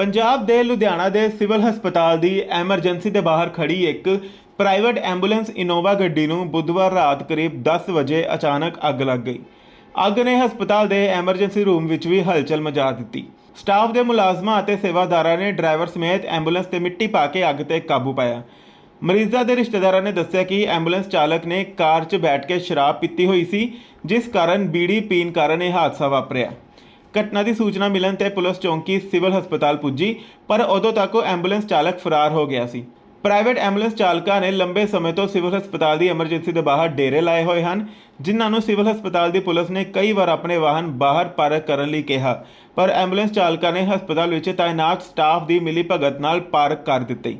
ਪੰਜਾਬ ਦੇ ਲੁਧਿਆਣਾ ਦੇ ਸਿਵਲ ਹਸਪਤਾਲ ਦੀ ਐਮਰਜੈਂਸੀ ਦੇ ਬਾਹਰ ਖੜੀ ਇੱਕ ਪ੍ਰਾਈਵੇਟ ਐਂਬੂਲੈਂਸ ਇਨੋਵਾ ਗੱਡੀ ਨੂੰ ਬੁੱਧਵਾਰ ਰਾਤ ਕਰੀਬ 10 ਵਜੇ ਅਚਾਨਕ ਅੱਗ ਲੱਗ ਗਈ। ਅੱਗ ਨੇ ਹਸਪਤਾਲ ਦੇ ਐਮਰਜੈਂਸੀ ਰੂਮ ਵਿੱਚ ਵੀ ਹਲਚਲ ਮਚਾ ਦਿੱਤੀ। ਸਟਾਫ ਦੇ ਮੁਲਾਜ਼ਮਾਂ ਅਤੇ ਸੇਵਾਦਾਰਾਂ ਨੇ ਡਰਾਈਵਰ ਸਮੇਤ ਐਂਬੂਲੈਂਸ ਤੇ ਮਿੱਟੀ ਪਾ ਕੇ ਅੱਗ ਤੇ ਕਾਬੂ ਪਾਇਆ। ਮਰੀਜ਼ਾਂ ਦੇ ਰਿਸ਼ਤੇਦਾਰਾਂ ਨੇ ਦੱਸਿਆ ਕਿ ਐਂਬੂਲੈਂਸ ਚਾਲਕ ਨੇ ਕਾਰ 'ਚ ਬੈਠ ਕੇ ਸ਼ਰਾਬ ਪੀਤੀ ਹੋਈ ਸੀ, ਜਿਸ ਕਾਰਨ ਬੀੜੀ ਪੀਣ ਕਾਰਨ ਇਹ ਹਾਦਸਾ ਵਾਪਰਿਆ। ਘਟਨਾ ਦੀ ਸੂਚਨਾ ਮਿਲਣ ਤੇ ਪੁਲਿਸ ਚੌਂਕੀ ਸਿਵਲ ਹਸਪਤਾਲ ਪੁੱਜੀ, ਪਰ ਉਦੋਂ ਤੱਕ ਉਹ ਐਂਬੂਲੈਂਸ ਚਾਲਕ ਫਰਾਰ ਹੋ ਗਿਆ ਸੀ। ਪ੍ਰਾਈਵੇਟ ਐਂਬੂਲੈਂਸ ਚਾਲਕਾਂ ਨੇ ਲੰਬੇ ਸਮੇਂ ਤੋਂ ਸਿਵਲ ਹਸਪਤਾਲ ਦੀ ਐਮਰਜੈਂਸੀ ਦੇ ਬਾਹਰ ਡੇਰੇ ਲਾਏ ਹੋਏ ਹਨ, ਜਿਨ੍ਹਾਂ ਨੂੰ ਸਿਵਲ ਹਸਪਤਾਲ ਦੀ ਪੁਲਿਸ ਨੇ ਕਈ ਵਾਰ ਆਪਣੇ ਵਾਹਨ ਬਾਹਰ ਪਾਰਕ ਕਰਨ ਲਈ ਕਿਹਾ। ਪਰ ਐਂਬੂਲੈਂਸ ਚਾਲਕਾਂ ਨੇ ਹਸਪਤਾਲ ਵਿੱਚ ਤਾਇਨਾਤ ਸਟਾਫ ਦੀ ਮਿਲੀ ਭਗਤ ਨਾਲ ਪਾਰਕ ਕਰ ਦਿੱਤੀ।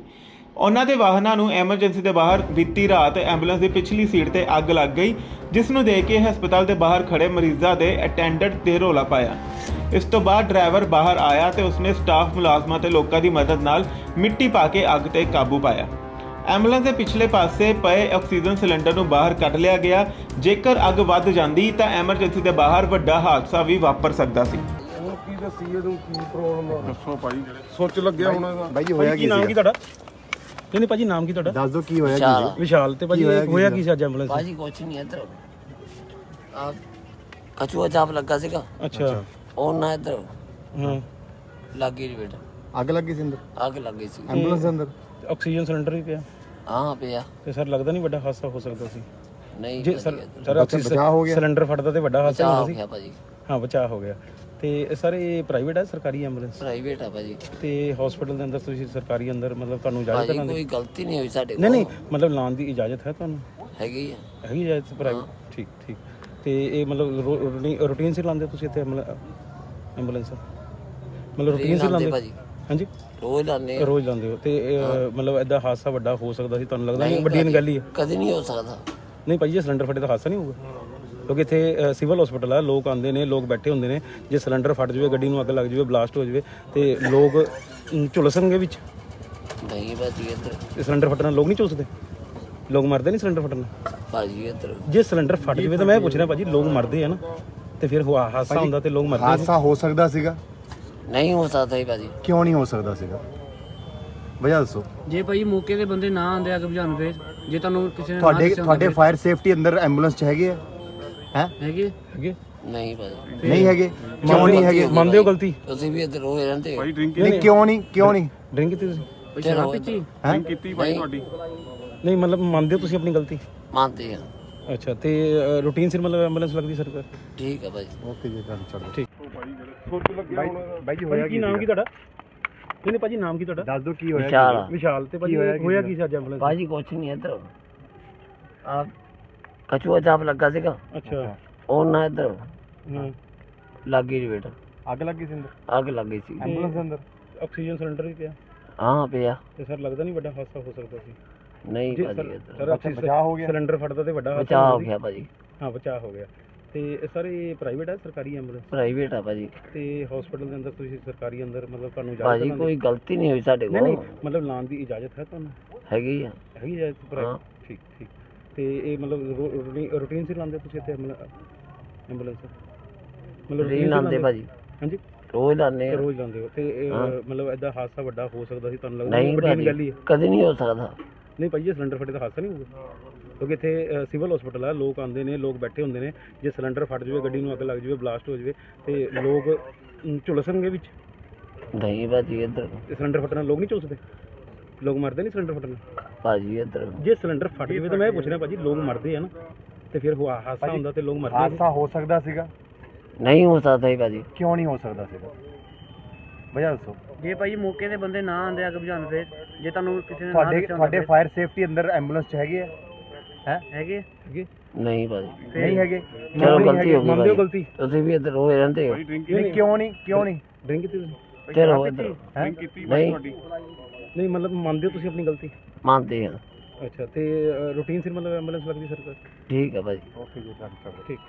ਉਹਨਾਂ ਦੇ ਵਾਹਨਾਂ ਨੂੰ ਐਮਰਜੈਂਸੀ ਦੇ ਬਾਹਰ ਬੀਤੀ ਰਾਤ ਐਂਬੂਲੈਂਸ ਦੀ ਪਿਛਲੀ ਸੀਟ ਤੇ ਅੱਗ ਲੱਗ ਗਈ ਜਿਸ ਨੂੰ ਦੇਖ ਕੇ ਹਸਪਤਾਲ ਦੇ ਬਾਹਰ ਖੜੇ ਮਰੀਜ਼ਾਂ ਦੇ ਅਟੈਂਡੈਂਟ ਤੇ ਰੋਲਾ ਪਾਇਆ। ਇਸ ਤੋਂ ਬਾਅਦ ਡਰਾਈਵਰ ਬਾਹਰ ਆਇਆ ਤੇ ਉਸਨੇ ਸਟਾਫ ਮੁਲਾਜ਼ਮਾਂ ਤੇ ਲੋਕਾਂ ਦੀ ਮਦਦ ਨਾਲ ਮਿੱਟੀ ਪਾ ਕੇ ਅੱਗ ਤੇ ਕਾਬੂ ਪਾਇਆ। ਐਂਬੂਲੈਂਸ ਦੇ ਪਿਛਲੇ ਪਾਸੇ ਪਏ ਆਕਸੀਜਨ ਸਿਲੰਡਰ ਨੂੰ ਬਾਹਰ ਕੱਢ ਲਿਆ ਗਿਆ। ਜੇਕਰ ਅੱਗ ਵੱਧ ਜਾਂਦੀ ਤਾਂ ਐਮਰਜੈਂਸੀ ਦੇ ਬਾਹਰ ਵੱਡਾ ਹਾਦਸਾ ਵੀ ਵਾਪਰ ਸਕਦਾ ਸੀ। ਹੁਣ ਕੀ ਦੱਸੀ ਇਹਨੂੰ ਕੀ ਪ੍ਰੋਬਲਮ ਆ? ਦੱਸੋ ਭਾਈ। ਸੋਚ ਲੱਗਿਆ ਹੁਣ ਇਹਦਾ। ਬਾਈ ਹੋਇਆ ਕੀ ਨਾਮ ਕੀ ਤੁਹਾਡਾ? ਨਹੀਂ ਭਾਜੀ ਨਾਮ ਕੀ ਤੁਹਾਡਾ? ਦੱਸ ਦਿਓ ਕੀ ਹੋਇਆ ਕੀ ਵਿਸ਼ਾਲ। ਤੇ ਭਾਜੀ ਹੋਇਆ ਕੀ ਹੋਇਆ ਸੀਗਾ? ਕੀ ਸੀ ਅੱਜ ਐਂਬੂਲੈਂਸ ਬਾਜੀ ਕੁਛ ਨਹੀਂ ਇੱਧਰ। ਆ ਕਛੂਆ ਚਾਪ ਲੱਗਾ ਸੀਗਾ। ਅੱਛਾ। ਉਹ ਨਾ ਇੱਧਰ। ਹਾਂ। ਲੱਗੀ ਜੀ ਬੇਟਾ। ਅੱਗ ਲੱਗੀ ਸੀ ਅੰਦਰ? ਅੱਗ ਲੱਗੀ ਸੀ। ਐਂਬੂਲੈਂਸ ਦੇ ਅੰਦਰ ਆਕਸੀਜਨ ਸਿਲੰਡਰ ਵੀ ਪਿਆ। ਹਾਂ ਪਿਆ। ਤੇ ਸਰ ਲੱਗਦਾ ਨਹੀਂ ਵੱਡਾ ਹਾਦਸਾ ਹੋ ਸਕਦਾ ਸੀ? ਨਹੀਂ ਜੇ ਸਰ। ਸਰ ਬਚਾ- ਆਕਸੀਜਨ ਬਚਾਅ ਹੋ ਗਿਆ? ਸਿਲੰਡਰ ਫਟਦਾ ਤੇ ਵੱਡਾ ਹਾਦਸਾ ਹੋਣਾ ਹੋ ਸੀ? ਗਿਆ ਭਾਜੀ। ਹਾਂ ਬਚਾਅ ਹੋ ਗਿਆ। ਤੇ ਸਰ ਇਹ ਪ੍ਰਾਈਵੇਟ ਹੈ ਸਰਕਾਰੀ ਐਂਬੂਲੈਂਸ ਪ੍ਰਾਈਵੇਟ ਆ ਭਾਜੀ। ਤੇ ਹਸਪੀਟਲ ਦੇ ਅੰਦਰ ਤੁਸੀਂ ਸਰਕਾਰੀ ਅੰਦਰ ਮਤਲਬ ਤੁਹਾਨੂੰ ਇਜਾਜ਼ਤ ਭਾਜੀ ਹੈ ਕੋਈ ਗਲਤੀ ਨਹੀਂ ਹੋਈ ਸਾਡੇ ਨਹੀਂ ਨਹੀਂ ਕੋਲ। ਮਤਲਬ ਲਾਉਣ ਦੀ ਇਜਾਜ਼ਤ ਹੈ ਤੁਹਾਨੂੰ? ਹੈਗੀ ਆ। ਹੈਗੀ ਇਜਾਜ਼ਤ ਪ੍ਰਾਈਵੇਟ ਠੀਕ ਠੀਕ। ਤੇ ਇਹ ਮਤਲਬ ਰੂਟੀਨ ਸੀ ਲਾਉਂਦੇ ਤੁਸੀਂ ਇੱਥੇ ਐਂਬੂਲੈਂਸ ਮਤਲਬ ਰੂਟੀਨ ਸੀ ਲਾਉਂਦੇ ਭਾਜੀ। ਹਾਂਜੀ? ਰੋਜ਼ ਆ। ਰੋਜ਼ ਲਾਉਂਦੇ ਹੋ। ਤੇ ਇਹ, ਮਤਲਬ ਐਡਾ ਹਾਦਸਾ ਵੱਡਾ ਹੋ ਸਕਦਾ ਸੀ ਤੁਹਾਨੂੰ ਲੱਗਦਾ ਨਹੀਂ ਨਹੀਂ? ਵੱਡੀ ਗੱਲ ਹੀ ਹੈ? ਕਦੇ ਨਹੀਂ ਹੋ ਸਕਦਾ। ਨਹੀਂ ਭਾਈ ਜੇ ਸਿਲੰਡਰ ਫਟੇ ਤਾਂ ਹਾਦਸਾ ਨਹੀਂ ਹੋਊਗਾ? ਕਿਉਂਕਿ ਇੱਥੇ ਸਿਵਲ ਹਸਪੀਟਲ ਆ ਲੋਕ ਆਉਂਦੇ ਨੇ ਲੋਕ ਬੈਠੇ ਹੁੰਦੇ ਨੇ ਜੇ ਸਿਲੰਡਰ ਫਟ ਜਾਵੇ ਗੱਡੀ ਨੂੰ ਅੱਗ ਲੱਗ ਜਾਵੇ ਬਲਾਸਟ ਹੋ ਜਾਵੇ ਤੇ ਲੋਕ ਝੁਲਸਣਗੇ ਵਿੱਚ। ਨਹੀਂ ਭਾਜੀ ਇੱਧਰ। ਤੇ ਸਿਲੰਡਰ ਫਟਣ ਨਾਲ ਲੋਕ ਨਹੀਂ ਝੁਲਸਦੇ ਲੋਕ ਮਰਦੇ ਨਹੀਂ ਸਿਲੰਡਰ ਫਟਣ। ਨਾਲ ਭਾਜੀ ਇੱਧਰ। ਜੇ ਸਿਲੰਡਰ ਫਟ ਜਾਵੇ ਤਾਂ ਮੈਂ ਪੁੱਛ ਰਿਹਾ ਭਾਜੀ ਲੋਕ ਮਰਦੇ ਆ ਨਾ ਤੇ ਫਿਰ ਹੁਆ ਹਾਦਸਾ ਹੁੰਦਾ ਤੇ ਲੋਕ ਮਰਦੇ। ਹਾਦਸਾ ਹੋ ਸਕਦਾ ਸੀਗਾ? ਨਹੀਂ ਹੋ ਸਕਦਾ ਹੀ ਭਾਜੀ। ਕਿਉਂ ਨਹੀਂ ਹੋ ਸਕਦਾ ਸੀਗਾ? ਵਜ੍ਹਾ ਦੱਸੋ। ਜੇ ਭਾਈ ਮੌਕੇ ਤੇ ਬੰਦੇ ਨਾ ਆਂਦੇ ਅੱਗ ਬੁਝਾਉਣ ਫੇਰ ਜੇ ਤੁਹਾਨੂੰ ਕਿਸੇ ਨੇ ਤੁਹਾਡੇ ਤੁਹਾਡੇ ਫਾਇਰ ਸੇਫਟੀ ਅੰਦਰ ਐਂਬੂਲੈਂਸ ਚ ਹੈਗੇ ਆ? ਹੈ? ਹੈਗੇ? ਹੈਗੇ। ਨਹੀਂ ਭਾਜੀ। ਨਹੀਂ ਹੈਗੇ। ਕਿਉਂ ਨਹੀਂ ਹੈਗੇ? ਮੰਨਦੇ ਹੋ ਗਲਤੀ? ਤੁਸੀਂ ਵੀ ਇੱਧਰ ਰੋਜ਼ ਰਹਿੰਦੇ ਹੋ। ਨਹੀਂ ਕਿਉਂ ਨਹੀਂ? ਕਿਉਂ ਨਹੀਂ? ਡਰਿੰਕ ਕੀਤੀ ਤੁਸੀਂ? ਸ਼ਰਾਬ ਪੀਤੀ ਹੈ। ਨਹੀਂ। ਨਹੀਂ ਮਤਲਬ ਮੰਨਦੇ ਹੋ ਤੁਸੀਂ ਆਪਣੀ ਗਲਤੀ? ਮੰਨਦੇ ਆ। ਅੱਛਾ ਤੇ ਰੂਟੀਨ ਸਿਰ ਮਤਲਬ ਐਂਬੂਲੈਂਸ ਲੱਗਦੀ ਸਰਕਾਰ ਠੀਕ ਆ ਭਾਜੀ ਓਕੇ ਜੀ ਗੱਲ ਛੱਡੋ ਠੀਕ। ਬਾਈ ਜੀ ਹੋਇਆ ਕੀ ਨਾਮ ਕੀ ਤੁਹਾਡਾ? ਨਹੀਂ ਭਾਜੀ ਨਾਮ ਕੀ ਤੁਹਾਡਾ? ਦੱਸ ਦਿਓ ਕੀ ਹੋਇਆ ਵਿਸ਼ਾਲ। ਤੇ ਭਾਜੀ ਹੋਇਆ ਕੀ ਹੋਇਆ ਕੀ ਸੀ ਅੱਜ ਐਂਬੂਲੈਂਸ ਭਾਜੀ ਕੁਛ ਨਹੀਂ ਇੱਧਰ। ਆ ਕਛੂਆ ਚਾਪ ਲੱਗਾ ਸੀਗਾ। ਅੱਛਾ। ਉਹ ਨਾ ਇੱਧਰ ਹਾਂ। ਲੱਗੀ ਜੀ ਬੇਟਾ। ਅੱਗ ਲੱਗੀ ਸੀ ਅੰਦਰ? ਅੱਗ ਲੱਗੀ ਸੀ। ਐਂਬੂਲੈਂਸ ਦੇ ਅੰਦਰ? ਆਕਸੀਜਨ ਸਿਲੰਡਰ ਵੀ ਪਿਆ? ਹਾਂ ਪਿਆ। ਤੇ ਸਰ ਲੱਗਦਾ ਨਹੀਂ ਵੱਡਾ ਹਾਦਸਾ ਹੋ ਸਕਦਾ ਸੀ? ਨਹੀਂ ਜੀ ਭਾਜੀ ਸਰ ਇੱਧਰ। ਸਰ ਆਕਸੀਜਨ ਬਚਾਅ ਹੋ ਗਿਆ? ਸਿਲੰਡਰ ਫਟਦਾ ਤੇ ਵੱਡਾ ਹਾਦਸਾ ਹੋ। ਗਿਆ ਭਾਜੀ। ਹਾਂ ਬਚਾਅ ਹੋ ਗਿਆ। ਤੇ ਸਰ ਇਹ ਪ੍ਰਾਈਵੇਟ ਹੈ ਸਰਕਾਰੀ ਐਂਬੂਲੈਂਸ ਪ੍ਰਾਈਵੇਟ ਆ ਭਾਜੀ। ਤੇ ਹਸਪੀਟਲ ਦੇ ਅੰਦਰ ਤੁਸੀਂ ਸਰਕਾਰੀ ਅੰਦਰ ਮਤਲਬ ਤੁਹਾਨੂੰ ਭਾਜੀ ਕੋਈ ਗਲਤੀ ਨਹੀਂ ਹੋਈ ਸਾਡੇ ਨਹੀਂ ਨਹੀਂ ਕੋਲ। ਮਤਲਬ ਲਾਉਣ ਦੀ ਇਜਾਜ਼ਤ ਹੈ ਤੁਹਾਨੂੰ? ਹੈਗੀ ਆ। ਹੈਗੀ ਇਜਾਜ਼ਤ ਹਾਂ। ਪ੍ਰਾਈਵੇਟ ਠੀਕ ਠੀਕ। ਤੇ ਇਹ ਮਤਲਬ ਰੂਟੀਨ ਸੀ ਲਾਉਂਦੇ ਤੁਸੀਂ ਇੱਥੇ ਐਂਬੂਲੈਂਸ ਮਤਲਬ routine ਲਾਉਂਦੇ ਭਾਜੀ। ਹਾਂਜੀ? ਰੋਜ਼ ਲਾਉਂਦੇ ਆ। ਰੋਜ਼ ਲਾਉਂਦੇ ਹੋ। ਤੇ ਇਹ, ਹਾਂ। ਮਤਲਬ ਐਡਾ ਹਾਦਸਾ ਵੱਡਾ ਹੋ ਸਕਦਾ ਸੀ ਤੁਹਾਨੂੰ ਲੱਗਦਾ ਨਹੀਂ ਵੱਡੀ ਗੱਲ ਹੀ ਭਾਜੀ ਹੈ। ਕਦੇ ਨਹੀਂ ਹੋ ਸਕਦਾ। ਨਹੀਂ ਭਾਈ ਜੇ ਸਿਲੰਡਰ ਫਟੇ ਤਾਂ ਹਾਦਸਾ ਨਹੀਂ ਹੋਊਗਾ? ਕਿਉਂਕਿ ਇੱਥੇ ਸਿਵਲ ਹਸਪੀਟਲ ਆ ਲੋਕ ਆਉਂਦੇ ਨੇ ਲੋਕ ਬੈਠੇ ਹੁੰਦੇ ਨੇ। ਜੇ ਸਿਲੰਡਰ ਫਟ ਜਾਵੇ ਗੱਡੀ ਨੂੰ ਅੱਗ ਲੱਗ ਜਾਵੇ ਬਲਾਸਟ ਹੋ ਜਾਵੇ ਤੇ ਲੋਕ ਅਮ, ਝੁਲਸਣਗੇ ਵਿੱਚ? ਨਹੀਂ ਭਾਜੀ ਇੱਧਰ ਤੇ ਸਿਲੰਡਰ ਫਟਣ ਨਾਲ ਲੋਕ ਨਹੀਂ ਝੁਲਸਦੇ? ਲੋਕ ਮਰਦੇ ਨਹੀਂ ਸਿਲੰਡਰ ਫਟਣ? ਨਾਲ ਭਾਜੀ ਇੱਧਰ ਜੇ ਸਿਲੰਡਰ ਫਟ ਜਾਵੇ ਤਾਂ ਮੈਂ ਇਹ ਪੁੱਛ ਰਿਹਾ ਭਾਜੀ ਲੋਕ ਮਰਦੇ ਆ ਨਾ ਤੇ ਫਿਰ ਹੁਆ ਹਾਦਸਾ ਹੁੰਦਾ ਤੇ ਲੋਕ ਮਰਦੇ ਨੇ। ਹਾਦਸਾ ਹੋ ਸਕਦਾ ਸੀਗਾ। ਨਹੀਂ ਹੋ ਸਕਦਾ ਹੀ ਭਾਜੀ। ਕਿਉਂ ਨਹੀਂ ਹੋ ਸਕਦਾ ਸੀਗਾ? ਵਜ੍ਹਾ ਦੱਸੋ। ਜੇ ਭਾਈ ਮੌਕੇ ਤੇ ਬੰਦੇ ਨਾ ਆਂਦੇ ਅੱਗ ਬੁਝਾਉਣ ਫੇਰ ਜੇ ਤੁਹਾਨੂੰ ਕਿਸੇ ਨੇ ਨਾ ਤੁਹਾਡੇ ਦੱਸਿਆ ਤੁਹਾਡੇ ਫਾਇਰ ਸੇਫਟੀ ਅੰਦਰ ਐਂਬੂਲੈਂਸ ਚ ਹੈਗੇ ਆ? ਹੈ? ਹੈਗੇ? ਹੈਗੇ? ਨਹੀਂ ਭਾਜੀ। ਨਹੀਂ ਹੈਗੇ? ਚਲੋ ਨਹੀਂ ਗਲਤੀ ਹੋ ਗਈ ਮੰਨਦੇ ਹੋ ਭਾਜੀ। ਗਲਤੀ? ਤੁਸੀਂ ਵੀ ਇੱਧਰ ਰੋਜ਼ ਰਹਿੰਦੇ ਹੋ। ਨਹੀਂ ਕਿਉਂ ਨਹੀਂ? ਕਿਉਂ ਨਹੀਂ? ਡਰਿੰਕ ਕੀਤੀ ਤੁਸੀਂ? ਚਲੋ ਇੱਧਰ ਹੈ? ਨਹੀਂ। ਨਹੀਂ ਮਤਲਬ ਮੰਨਦੇ ਹੋ ਤੁਸੀਂ ਆਪਣੀ ਗਲਤੀ? ਮੰਨਦੇ ਆ ਅੱਛਾ ਤੇ ਰੂਟੀਨ ਸਿਰ ਮਤਲਬ ਐਂਬੂਲੈਂਸ ਲੱਗਦੀ ਸਰਕਾਰ? ਠੀਕ ਆ ਭਾਜੀ। ਓਕੇ ਜੀ ਠੀਕ।